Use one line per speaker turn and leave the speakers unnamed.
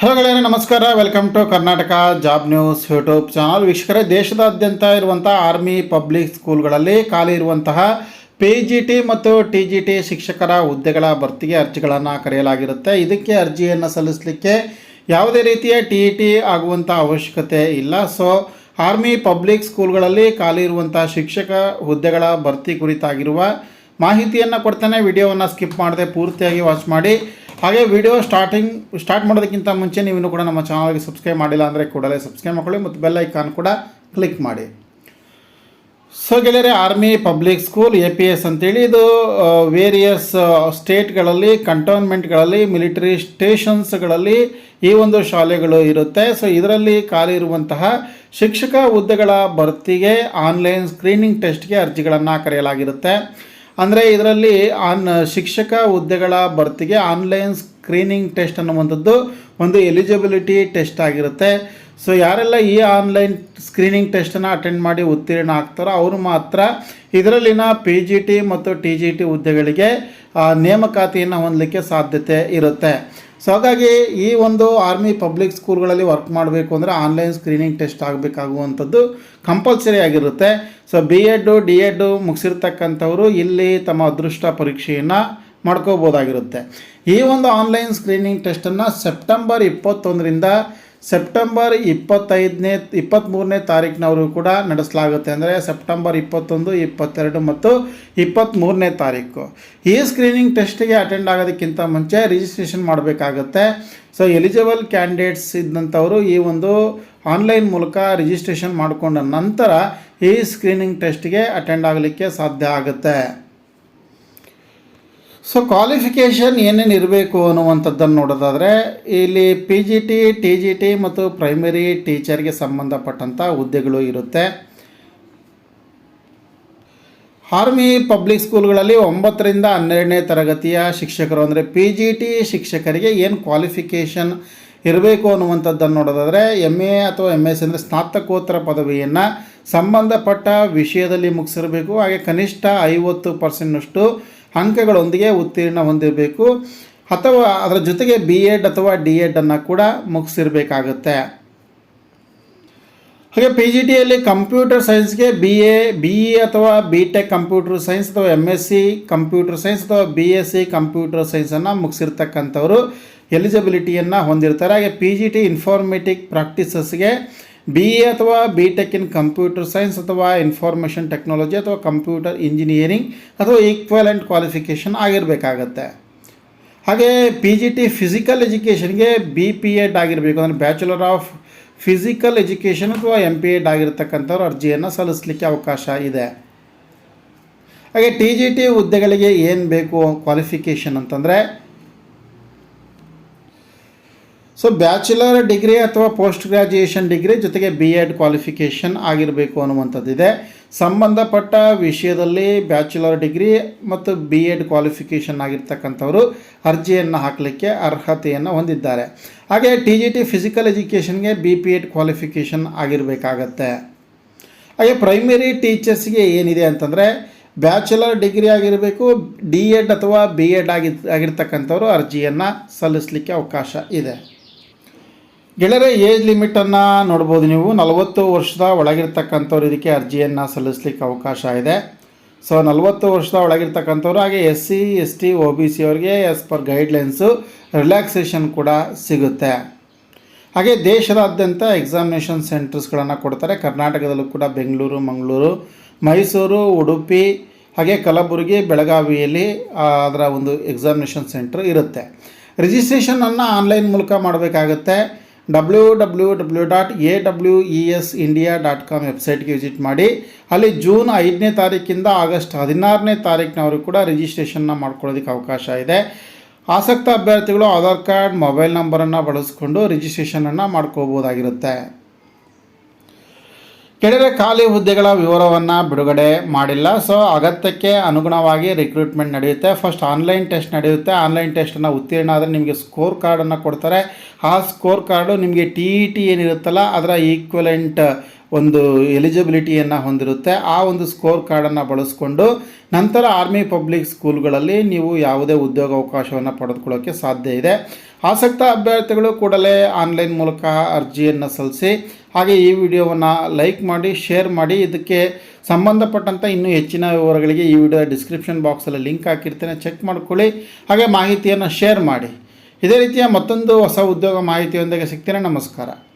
Hello ನಮಸ್ಕಾರ. Welcome to Karnataka job news YouTube channel ವೀಕ್ಷಕರೇ, ದೇಶದಾದ್ಯಂತ ಇರುವಂಥ ಆರ್ಮಿ ಪಬ್ಲಿಕ್ ಸ್ಕೂಲ್ಗಳಲ್ಲಿ ಖಾಲಿ ಇರುವಂತಹ ಪಿ ಜಿ ಟಿ ಮತ್ತು ಟಿ ಜಿ ಟಿ ಶಿಕ್ಷಕರ ಹುದ್ದೆಗಳ ಭರ್ತಿಗೆ ಅರ್ಜಿಗಳನ್ನು ಕರೆಯಲಾಗಿರುತ್ತೆ. ಇದಕ್ಕೆ ಅರ್ಜಿಯನ್ನು ಸಲ್ಲಿಸಲಿಕ್ಕೆ ಯಾವುದೇ ರೀತಿಯ ಟಿ ಇ ಟಿ ಆಗುವಂಥ ಅವಶ್ಯಕತೆ ಇಲ್ಲ. ಸೊ ಆರ್ಮಿ ಪಬ್ಲಿಕ್ ಸ್ಕೂಲ್ಗಳಲ್ಲಿ ಖಾಲಿ ಇರುವಂಥ ಶಿಕ್ಷಕ ಹುದ್ದೆಗಳ ಭರ್ತಿ ಕುರಿತಾಗಿರುವ ಮಾಹಿತಿಯನ್ನು ಕೊಡ್ತಾನೆ. ವಿಡಿಯೋವನ್ನು ಸ್ಕಿಪ್ ಮಾಡದೆ, ಪೂರ್ತಿಯಾಗಿ ವಾಚ್ ಮಾಡಿ. ಹಾಗೆ ವಿಡಿಯೋ ಸ್ಟಾರ್ಟಿಂಗ್ ಸ್ಟಾರ್ಟ್ ಮಾಡೋದಕ್ಕಿಂತ ಮುಂಚೆ ನೀವು ಕೂಡ ನಮ್ಮ ಚಾನಲ್ಗೆ ಸಬ್ಸ್ಕ್ರೈಬ್ ಮಾಡಿಲ್ಲ ಅಂದರೆ ಕೂಡಲೇ ಸಬ್ಸ್ಕ್ರೈಬ್ ಮಾಡ್ಕೊಳ್ಳಿ ಮತ್ತು ಬೆಲ್ ಐಕಾನ್ ಕೂಡ ಕ್ಲಿಕ್ ಮಾಡಿ. ಸೊ ಗೆಳೆಯರೆ army public school A P S ಅಂತೇಳಿ ಇದು ವೇರಿಯಸ್ ಸ್ಟೇಟ್ಗಳಲ್ಲಿ ಕಂಟೋನ್ಮೆಂಟ್ಗಳಲ್ಲಿ ಮಿಲಿಟರಿ ಸ್ಟೇಷನ್ಸ್ಗಳಲ್ಲಿ ಈ ಒಂದು ಶಾಲೆಗಳು ಇರುತ್ತೆ. ಸೊ ಇದರಲ್ಲಿ ಖಾಲಿ ಇರುವಂತಹ ಶಿಕ್ಷಕ ಹುದ್ದೆಗಳ ಭರ್ತಿಗೆ ಆನ್ಲೈನ್ ಸ್ಕ್ರೀನಿಂಗ್ ಟೆಸ್ಟ್ಗೆ ಅರ್ಜಿಗಳನ್ನು ಕರೆಯಲಾಗಿರುತ್ತೆ. ಅಂದರೆ ಇದರಲ್ಲಿ ಆನ್, ಶಿಕ್ಷಕ ಹುದ್ದೆಗಳ ಭರ್ತಿಗೆ ಆನ್ಲೈನ್ ಸ್ಕ್ರೀನಿಂಗ್ ಟೆಸ್ಟ್ ಅನ್ನುವಂಥದ್ದು ಒಂದು ಎಲಿಜಿಬಿಲಿಟಿ ಟೆಸ್ಟ್ ಆಗಿರುತ್ತೆ. ಸೊ ಯಾರೆಲ್ಲ ಈ ಆನ್ಲೈನ್ ಸ್ಕ್ರೀನಿಂಗ್ ಟೆಸ್ಟನ್ನು ಅಟೆಂಡ್ ಮಾಡಿ ಉತ್ತೀರ್ಣ ಆಗ್ತಾರೋ ಅವರು ಮಾತ್ರ ಇದರಲ್ಲಿನ ಪಿ ಜಿ ಟಿ ಮತ್ತು ಟಿ ಜಿ ಟಿ ಹುದ್ದೆಗಳಿಗೆ ನೇಮಕಾತಿಯನ್ನು ಹೊಂದಲಿಕ್ಕೆ ಸಾಧ್ಯತೆ ಇರುತ್ತೆ. ಸೊ ಹಾಗಾಗಿ ಈ ಒಂದು ಆರ್ಮಿ ಪಬ್ಲಿಕ್ ಸ್ಕೂಲ್ಗಳಲ್ಲಿ ವರ್ಕ್ ಮಾಡಬೇಕು ಅಂದರೆ ಆನ್ಲೈನ್ ಸ್ಕ್ರೀನಿಂಗ್ ಟೆಸ್ಟ್ ಆಗಬೇಕಾಗುವಂಥದ್ದು ಕಂಪಲ್ಸರಿ ಆಗಿರುತ್ತೆ. So B Ed D Ed ಮುಗಿಸಿರ್ತಕ್ಕಂಥವರು ಇಲ್ಲಿ ತಮ್ಮ ಅದೃಷ್ಟ ಪರೀಕ್ಷೆಯನ್ನು ಮಾಡ್ಕೋಬೋದಾಗಿರುತ್ತೆ. ಈ ಒಂದು ಆನ್ಲೈನ್ ಸ್ಕ್ರೀನಿಂಗ್ ಟೆಸ್ಟನ್ನು ಸೆಪ್ಟೆಂಬರ್ ಇಪ್ಪತ್ತೊಂದರಿಂದ ಸೆಪ್ಟೆಂಬರ್ ಇಪ್ಪತ್ತೈದನೇ ಇಪ್ಪತ್ತ್ಮೂರನೇ ತಾರೀಕಿನವರೆಗೂ ಕೂಡ ನಡೆಸಲಾಗುತ್ತೆ ಅಂದರೆ ಸೆಪ್ಟೆಂಬರ್ ಇಪ್ಪತ್ತೊಂದು, ಇಪ್ಪತ್ತೆರಡು ಮತ್ತು ಇಪ್ಪತ್ತ್ಮೂರನೇ ತಾರೀಕು. ಈ ಸ್ಕ್ರೀನಿಂಗ್ ಟೆಸ್ಟ್ಗೆ ಅಟೆಂಡ್ ಆಗೋದಕ್ಕಿಂತ ಮುಂಚೆ ರಿಜಿಸ್ಟ್ರೇಷನ್ ಮಾಡಬೇಕಾಗತ್ತೆ. ಸೊ ಎಲಿಜಿಬಲ್ ಕ್ಯಾಂಡಿಡೇಟ್ಸ್ ಇದ್ದಂಥವರು ಈ ಒಂದು ಆನ್ಲೈನ್ ಮೂಲಕ ರಿಜಿಸ್ಟ್ರೇಷನ್ ಮಾಡಿಕೊಂಡ ನಂತರ ಈ ಸ್ಕ್ರೀನಿಂಗ್ ಟೆಸ್ಟ್ಗೆ ಅಟೆಂಡ್ ಆಗಲಿಕ್ಕೆ ಸಾಧ್ಯ ಆಗುತ್ತೆ. ಸೊ ಕ್ವಾಲಿಫಿಕೇಷನ್ ಏನೇನು ಇರಬೇಕು ಅನ್ನುವಂಥದ್ದನ್ನು ನೋಡೋದಾದರೆ, ಇಲ್ಲಿ P G T T G T ಮತ್ತು ಪ್ರೈಮರಿ ಟೀಚರ್ಗೆ ಸಂಬಂಧಪಟ್ಟಂಥ ಹುದ್ದೆಗಳು ಇರುತ್ತೆ. ಆರ್ಮಿ ಪಬ್ಲಿಕ್ ಸ್ಕೂಲ್ಗಳಲ್ಲಿ ಒಂಬತ್ತರಿಂದ ಹನ್ನೆರಡನೇ ತರಗತಿಯ ಶಿಕ್ಷಕರು ಅಂದರೆ ಪಿ ಜಿ ಟಿ ಶಿಕ್ಷಕರಿಗೆ ಏನು ಕ್ವಾಲಿಫಿಕೇಷನ್ ಇರಬೇಕು ಅನ್ನುವಂಥದ್ದನ್ನು ನೋಡೋದಾದರೆ ಎಂ ಎ ಅಥವಾ ಎಂ ಎಸ್ ಅಂದರೆ ಸ್ನಾತಕೋತ್ತರ ಪದವಿಯನ್ನು ಸಂಬಂಧಪಟ್ಟ ವಿಷಯದಲ್ಲಿ ಮುಗಿಸಿರಬೇಕು. ಹಾಗೆ ಕನಿಷ್ಠ ಐವತ್ತು ಪರ್ಸೆಂಟ್ನಷ್ಟು ಅಂಕಗಳೊಂದಿಗೆ ಉತ್ತೀರ್ಣ ಹೊಂದಿರಬೇಕು ಅಥವಾ ಅದರ ಜೊತೆಗೆ ಬಿ ಎಡ್ ಅಥವಾ ಡಿ ಎಡನ್ನು ಕೂಡ ಮುಗಿಸಿರಬೇಕಾಗುತ್ತೆ. ಹಾಗೆ ಪಿ ಜಿ ಟಿಯಲ್ಲಿ ಕಂಪ್ಯೂಟರ್ ಸೈನ್ಸ್ಗೆ ಬಿ ಎ ಬಿ ಇ ಅಥವಾ ಬಿ ಟೆಕ್ ಕಂಪ್ಯೂಟರ್ ಸೈನ್ಸ್ ಅಥವಾ M S C computer science ಅಥವಾ ಬಿ ಎಸ್ ಸಿ ಕಂಪ್ಯೂಟರ್ ಸೈನ್ಸನ್ನು ಮುಗಿಸಿರ್ತಕ್ಕಂಥವರು ಎಲಿಜಿಬಿಲಿಟಿಯನ್ನು ಹೊಂದಿರ್ತಾರೆ. ಹಾಗೆ ಪಿ ಜಿ ಟಿ ಇನ್ಫಾರ್ಮೇಟಿಕ್ ಪ್ರಾಕ್ಟೀಸಸ್ಗೆ ಬಿ ಎ ಅಥವಾ B Tech in computer science ಅಥವಾ ಇನ್ಫಾರ್ಮೇಷನ್ ಟೆಕ್ನಾಲಜಿ ಅಥವಾ ಕಂಪ್ಯೂಟರ್ ಇಂಜಿನಿಯರಿಂಗ್ ಅಥವಾ ಈಕ್ವಲೆಂಟ್ ಕ್ವಾಲಿಫಿಕೇಷನ್ ಆಗಿರಬೇಕಾಗತ್ತೆ. ಹಾಗೆ ಪಿ ಜಿ ಟಿ ಫಿಸಿಕಲ್ ಎಜುಕೇಷನ್ಗೆ ಬಿ ಪಿ ಎಡ್ ಆಗಿರಬೇಕು, ಅಂದರೆ ಬ್ಯಾಚುಲರ್ ಆಫ್ ಫಿಸಿಕಲ್ ಎಜುಕೇಷನ್ ಅಥವಾ ಎಂ ಪಿ ಎಡ್ ಆಗಿರತಕ್ಕಂಥವ್ರು ಅರ್ಜಿಯನ್ನು ಸಲ್ಲಿಸಲಿಕ್ಕೆ ಅವಕಾಶ ಇದೆ. ಹಾಗೆ ಟಿ ಜಿ ಟಿ ಹುದ್ದೆಗಳಿಗೆ ಏನು ಬೇಕು ಕ್ವಾಲಿಫಿಕೇಷನ್ ಅಂತಂದರೆ ಸೊ ಬ್ಯಾಚುಲರ್ ಡಿಗ್ರಿ ಅಥವಾ ಪೋಸ್ಟ್ ಗ್ರ್ಯಾಜುಯೇಷನ್ ಡಿಗ್ರಿ ಜೊತೆಗೆ ಬಿ ಎಡ್ ಕ್ವಾಲಿಫಿಕೇಷನ್ ಆಗಿರಬೇಕು ಅನ್ನುವಂಥದ್ದಿದೆ ಸಂಬಂಧಪಟ್ಟ ವಿಷಯದಲ್ಲಿ ಬ್ಯಾಚುಲರ್ ಡಿಗ್ರಿ ಮತ್ತು ಬಿ ಎಡ್ ಕ್ವಾಲಿಫಿಕೇಷನ್ ಆಗಿರ್ತಕ್ಕಂಥವರು ಅರ್ಜಿಯನ್ನು ಹಾಕಲಿಕ್ಕೆ ಅರ್ಹತೆಯನ್ನು ಹೊಂದಿದ್ದಾರೆ. ಹಾಗೆ ಟಿ ಜಿ ಟಿ ಫಿಸಿಕಲ್ ಎಜುಕೇಷನ್ಗೆ ಬಿ ಪಿ ಎಡ್ ಕ್ವಾಲಿಫಿಕೇಷನ್ ಆಗಿರಬೇಕಾಗತ್ತೆ. ಹಾಗೆ ಪ್ರೈಮರಿ ಟೀಚರ್ಸ್ಗೆ ಏನಿದೆ ಅಂತಂದರೆ ಬ್ಯಾಚುಲರ್ ಡಿಗ್ರಿ ಆಗಿರಬೇಕು ಡಿ ಎಡ್ ಅಥವಾ ಬಿ ಎಡ್ ಆಗಿ ಆಗಿರ್ತಕ್ಕಂಥವರು ಅರ್ಜಿಯನ್ನು ಸಲ್ಲಿಸಲಿಕ್ಕೆ ಅವಕಾಶ ಇದೆ. ಗೆಳೆಯರೆ, ಏಜ್ ಲಿಮಿಟನ್ನು ನೋಡ್ಬೋದು ನೀವು. ನಲವತ್ತು ವರ್ಷದ ಒಳಗಿರ್ತಕ್ಕಂಥವ್ರು ಇದಕ್ಕೆ ಅರ್ಜಿಯನ್ನು ಸಲ್ಲಿಸ್ಲಿಕ್ಕೆ ಅವಕಾಶ ಇದೆ. ಸೊ, ನಲವತ್ತು ವರ್ಷದ ಒಳಗಿರ್ತಕ್ಕಂಥವ್ರು, ಹಾಗೆ S C, S T O B C ಅವ್ರಿಗೆ ಎಸ್ ಪರ್ ಗೈಡ್ಲೈನ್ಸು ರಿಲ್ಯಾಕ್ಸೇಷನ್ ಕೂಡ ಸಿಗುತ್ತೆ. ಹಾಗೆ ದೇಶದಾದ್ಯಂತ ಎಕ್ಸಾಮಿನೇಷನ್ ಸೆಂಟರ್ಸ್ಗಳನ್ನು ಕೊಡ್ತಾರೆ. ಕರ್ನಾಟಕದಲ್ಲೂ ಕೂಡ ಬೆಂಗಳೂರು, ಮಂಗಳೂರು, ಮೈಸೂರು, ಉಡುಪಿ, ಹಾಗೆ ಕಲಬುರಗಿ, ಬೆಳಗಾವಿಯಲ್ಲಿ ಅದರ ಒಂದು ಎಕ್ಸಾಮಿನೇಷನ್ ಸೆಂಟರ್ ಇರುತ್ತೆ. ರಿಜಿಸ್ಟ್ರೇಷನನ್ನು ಆನ್ಲೈನ್ ಮೂಲಕ ಮಾಡಬೇಕಾಗತ್ತೆ. W W W dot A W E S India dot com ವೆಬ್ಸೈಟ್ಗೆ ವಿಸಿಟ್ ಮಾಡಿ. ಅಲ್ಲಿ ಜೂನ್ ಐದನೇ ತಾರೀಕಿಂದ ಆಗಸ್ಟ್ ಹದಿನಾರನೇ ತಾರೀಕಿನವರೆಗೂ ಕೂಡ ರಿಜಿಸ್ಟ್ರೇಷನ್ನ ಮಾಡ್ಕೊಳ್ಳೋದಕ್ಕೆ ಅವಕಾಶ ಇದೆ. ಆಸಕ್ತ ಅಭ್ಯರ್ಥಿಗಳು ಆಧಾರ್ ಕಾರ್ಡ್ ಮೊಬೈಲ್ ನಂಬರನ್ನು ಬಳಸಿಕೊಂಡು ರಿಜಿಸ್ಟ್ರೇಷನನ್ನು ಮಾಡ್ಕೋಬೋದಾಗಿರುತ್ತೆ. ಕೆಳಗೆ ಖಾಲಿ ಹುದ್ದೆಗಳ ವಿವರವನ್ನು ಬಿಡುಗಡೆ ಮಾಡಿಲ್ಲ. ಸೊ ಅಗತ್ಯಕ್ಕೆ ಅನುಗುಣವಾಗಿ ರಿಕ್ರೂಟ್ಮೆಂಟ್ ನಡೆಯುತ್ತೆ. ಫಸ್ಟ್ ಆನ್ಲೈನ್ ಟೆಸ್ಟ್ ನಡೆಯುತ್ತೆ. ಆನ್ಲೈನ್ ಟೆಸ್ಟನ್ನು ಉತ್ತೀರ್ಣ ಆದರೆ ನಿಮಗೆ ಸ್ಕೋರ್ ಕಾರ್ಡನ್ನು ಕೊಡ್ತಾರೆ. ಆ ಸ್ಕೋರ್ ಕಾರ್ಡು ನಿಮಗೆ ಟಿ ಇ ಟಿ ಏನಿರುತ್ತಲ್ಲ, ಅದರ ಈಕ್ವಲೆಂಟ್ ಒಂದು ಎಲಿಜಿಬಿಲಿಟಿಯನ್ನು ಹೊಂದಿರುತ್ತೆ. ಆ ಒಂದು ಸ್ಕೋರ್ ಕಾರ್ಡನ್ನು ಬಳಸ್ಕೊಂಡು ನಂತರ ಆರ್ಮಿ ಪಬ್ಲಿಕ್ ಸ್ಕೂಲ್ಗಳಲ್ಲಿ ನೀವು ಯಾವುದೇ ಉದ್ಯೋಗ ಅವಕಾಶವನ್ನು ಪಡೆದುಕೊಳ್ಳೋಕ್ಕೆ ಸಾಧ್ಯ ಇದೆ. ಆಸಕ್ತ ಅಭ್ಯರ್ಥಿಗಳು ಕೂಡಲೇ ಆನ್ಲೈನ್ ಮೂಲಕ ಅರ್ಜಿಯನ್ನು ಸಲ್ಲಿಸಿ, ಹಾಗೆ ಈ ವಿಡಿಯೋವನ್ನು ಲೈಕ್ ಮಾಡಿ ಶೇರ್ ಮಾಡಿ, ಇದಕ್ಕೆ ಸಂಬಂಧಪಟ್ಟಂಥ ಇನ್ನೂ ಹೆಚ್ಚಿನ ವಿವರಗಳಿಗೆ ಈ ವಿಡಿಯೋ ಡಿಸ್ಕ್ರಿಪ್ಷನ್ ಬಾಕ್ಸಲ್ಲಿ ಲಿಂಕ್ ಹಾಕಿರ್ತೇನೆ. ಚೆಕ್ ಮಾಡ್ಕೊಳ್ಳಿ. ಹಾಗೆ ಮಾಹಿತಿಯನ್ನು ಶೇರ್ ಮಾಡಿ. ಇದೇ ರೀತಿಯ ಮತ್ತೊಂದು ಹೊಸ ಉದ್ಯೋಗ ಮಾಹಿತಿಯೊಂದಿಗೆ ಸಿಗ್ತೇನೆ. ನಮಸ್ಕಾರ.